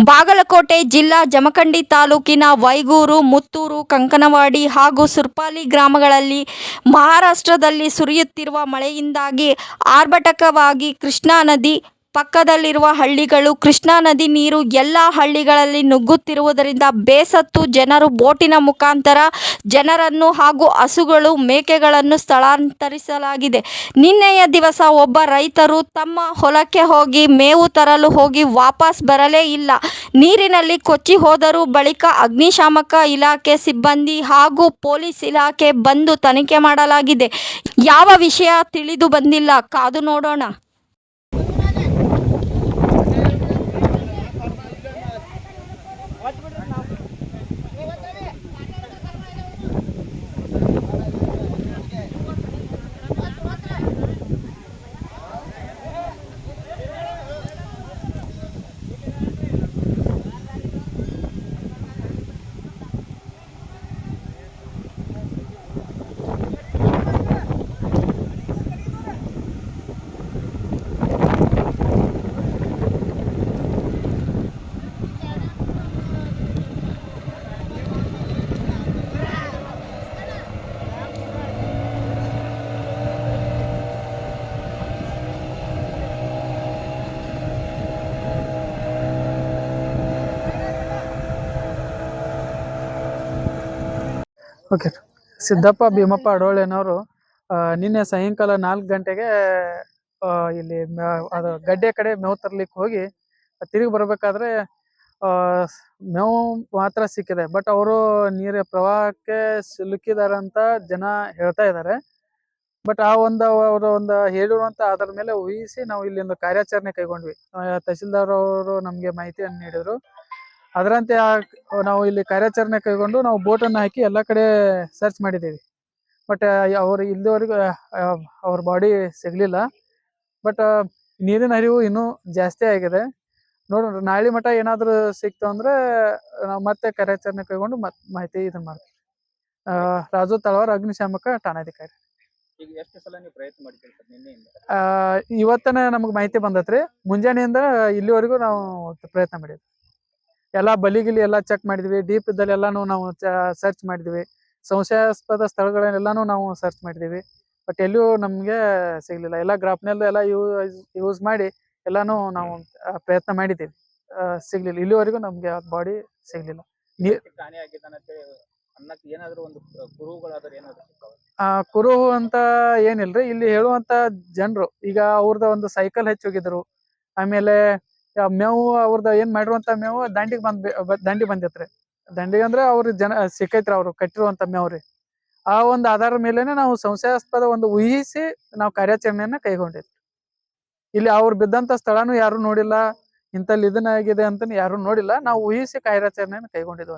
ಬಾಗಲಕೋಟೆ ಜಿಲ್ಲಾ ಜಮಖಂಡಿ ತಾಲೂಕಿನ ವೈಗೂರು, ಮುತ್ತೂರು, ಕಂಕನವಾಡಿ ಹಾಗೂ ಸುರ್ಪಾಲಿ ಗ್ರಾಮಗಳಲ್ಲಿ ಮಹಾರಾಷ್ಟ್ರದಲ್ಲಿ ಸುರಿಯುತ್ತಿರುವ ಮಳೆಯಿಂದಾಗಿ ಆರ್ಭಟಕವಾಗಿ ಕೃಷ್ಣಾ ನದಿ ಪಕ್ಕದಲ್ಲಿರುವ ಹಳ್ಳಿಗಳು, ಕೃಷ್ಣಾ ನದಿ ನೀರು ಎಲ್ಲ ಹಳ್ಳಿಗಳಲ್ಲಿ ನುಗ್ಗುತ್ತಿರುವುದರಿಂದ ಬೇಸತ್ತು ಜನರು ಬೋಟಿನ ಮುಖಾಂತರ ಜನರನ್ನು ಹಾಗೂ ಹಸುಗಳು ಮೇಕೆಗಳನ್ನು ಸ್ಥಳಾಂತರಿಸಲಾಗಿದೆ. ನಿನ್ನೆಯ ದಿವಸ ಒಬ್ಬ ರೈತರು ತಮ್ಮ ಹೊಲಕ್ಕೆ ಹೋಗಿ ಮೇವು ತರಲು ಹೋಗಿ ವಾಪಸ್ ಬರಲೇ ಇಲ್ಲ. ನೀರಿನಲ್ಲಿ ಕೊಚ್ಚಿ ಹೋದರೂ ಬಳಿಕ ಅಗ್ನಿಶಾಮಕ ಇಲಾಖೆ ಸಿಬ್ಬಂದಿ ಹಾಗೂ ಪೊಲೀಸ್ ಇಲಾಖೆ ಬಂದು ತನಿಖೆ ಮಾಡಲಾಗಿದೆ. ಯಾವ ವಿಷಯ ತಿಳಿದು ಬಂದಿಲ್ಲ? ಕಾದು ನೋಡೋಣ. ಓಕೆ ಸಿದ್ದಪ್ಪ ಭೀಮಪ್ಪ ಅಡೋಳೆನವರು ನಿನ್ನೆ ಸಾಯಂಕಾಲ ನಾಲ್ಕು ಗಂಟೆಗೆ ಇಲ್ಲಿ ಅದು ಗಡ್ಡೆ ಕಡೆ ಮೇವು ತರ್ಲಿಕ್ಕೆ ಹೋಗಿ ತಿರುಗಿ ಬರಬೇಕಾದ್ರೆ ಮೇವು ಮಾತ್ರ ಸಿಕ್ಕಿದೆ. ಬಟ್ ಅವರು ನೀರ ಪ್ರವಾಹಕ್ಕೆ ಸಿಲುಕಿದಾರೆ ಅಂತ ಜನ ಹೇಳ್ತಾ ಇದ್ದಾರೆ. ಬಟ್ ಆ ಒಂದು, ಅವರು ಒಂದು ಹೇಳಿರುವಂತ ಅದರ ಮೇಲೆ ಊಹಿಸಿ ನಾವು ಇಲ್ಲಿ ಒಂದು ಕಾರ್ಯಾಚರಣೆ ಕೈಗೊಂಡ್ವಿ. ತಹಸೀಲ್ದಾರ್ ಅವರು ನಮಗೆ ಮಾಹಿತಿಯನ್ನು ನೀಡಿದ್ರು. ಅದರಂತೆ ನಾವು ಇಲ್ಲಿ ಕಾರ್ಯಾಚರಣೆ ಕೈಗೊಂಡು ನಾವು ಬೋಟನ್ನು ಹಾಕಿ ಎಲ್ಲ ಕಡೆ ಸರ್ಚ್ ಮಾಡಿದ್ದೀವಿ. ಬಟ್ ಅವರು ಇಲ್ಲಿವರೆಗೂ ಅವ್ರ ಬಾಡಿ ಸಿಗಲಿಲ್ಲ. ಬಟ್ ನೀರಿನ ಹರಿವು ಇನ್ನೂ ಜಾಸ್ತಿ ಆಗಿದೆ. ನೋಡೋಣ ನಾಳೆ ಮಠ ಏನಾದರೂ ಸಿಕ್ತು ಅಂದರೆ ನಾವು ಮತ್ತೆ ಕಾರ್ಯಾಚರಣೆ ಕೈಗೊಂಡು ಮತ್ ಮಾಹಿತಿ ಇದನ್ನು ಮಾಡ್ತೀವಿ. ಆ, ರಾಜು ತಳವಾರ ಅಗ್ನಿಶಾಮಕ ಠಾಣಾಧಿಕಾರಿ. ಎಷ್ಟು ಸಲ ನೀವು ಪ್ರಯತ್ನ ಇವತ್ತನೇ ನಮಗೆ ಮಾಹಿತಿ ಬಂದತ್ರಿ. ಮುಂಜಾನೆಯಿಂದ ಇಲ್ಲಿವರೆಗೂ ನಾವು ಪ್ರಯತ್ನ ಮಾಡಿದ್ವಿ. ಎಲ್ಲ ಬಲಿಗಿಲಿ ಎಲ್ಲ ಚೆಕ್ ಮಾಡಿದ್ವಿ. ಡೀಪ್ ಇದ್ದಲ್ಲಿ ಎಲ್ಲಾನು ನಾವು ಸರ್ಚ್ ಮಾಡಿದ್ವಿ. ಸಂಶಯಾಸ್ಪದ ಸ್ಥಳಗಳನ್ನೆಲ್ಲಾನು ನಾವು ಸರ್ಚ್ ಮಾಡಿದ್ವಿ. ಬಟ್ ಎಲ್ಲೂ ನಮಗೆ ಸಿಗ್ಲಿಲ್ಲ. ಎಲ್ಲ ಗ್ರಾಪ್ನೆಲ್ಲ ಎಲ್ಲ ಯೂಸ್ ಮಾಡಿ ಎಲ್ಲಾನು ನಾವು ಪ್ರಯತ್ನ ಮಾಡಿದ್ದೀವಿ. ಸಿಗ್ಲಿಲ್ಲ. ಇಲ್ಲಿವರೆಗೂ ನಮ್ಗೆ ಬಾಡಿ ಸಿಗ್ಲಿಲ್ಲ. ಆ ಕುರುಹು ಅಂತ ಏನಿಲ್ರಿ. ಇಲ್ಲಿ ಹೇಳುವಂತ ಜನರು ಈಗ ಅವ್ರದ ಒಂದು ಸೈಕಲ್ ಹೆಚ್ಚೋಗಿದ್ರು ಆಮೇಲೆ ಮೇವು ಅವ್ರದ ಏನ್ ಮಾಡಿರುವಂತ ಮೇವು ದಂಡಿಗೆ ಬಂದ್ ದಂಡಿ ಬಂದೈತ್ರಿ. ದಂಡಿಗೆ ಅಂದ್ರೆ ಅವ್ರ ಜನ, ಸಿಕ್ಕೈತ್ರಿ ಅವ್ರು ಕಟ್ಟಿರುವಂತ ಮೇವ್ರಿ ಆ ಒಂದು ಆಧಾರದ ಮೇಲೆನೆ ನಾವು ಸಂಶಯಾಸ್ಪದ ಒಂದು ಊಹಿಸಿ ನಾವು ಕಾರ್ಯಾಚರಣೆಯನ್ನ ಕೈಗೊಂಡಿದ್ವಿ. ಇಲ್ಲಿ ಅವ್ರು ಬಿದ್ದಂತ ಸ್ಥಳನು ಯಾರು ನೋಡಿಲ್ಲ, ಇಂತಲ್ಲಿ ಇದನ್ನ ಆಗಿದೆ ಅಂತ ಯಾರು ನೋಡಿಲ್ಲ. ನಾವು ಊಹಿಸಿ ಕಾರ್ಯಾಚರಣೆಯನ್ನು ಕೈಗೊಂಡಿದ್ವಿ.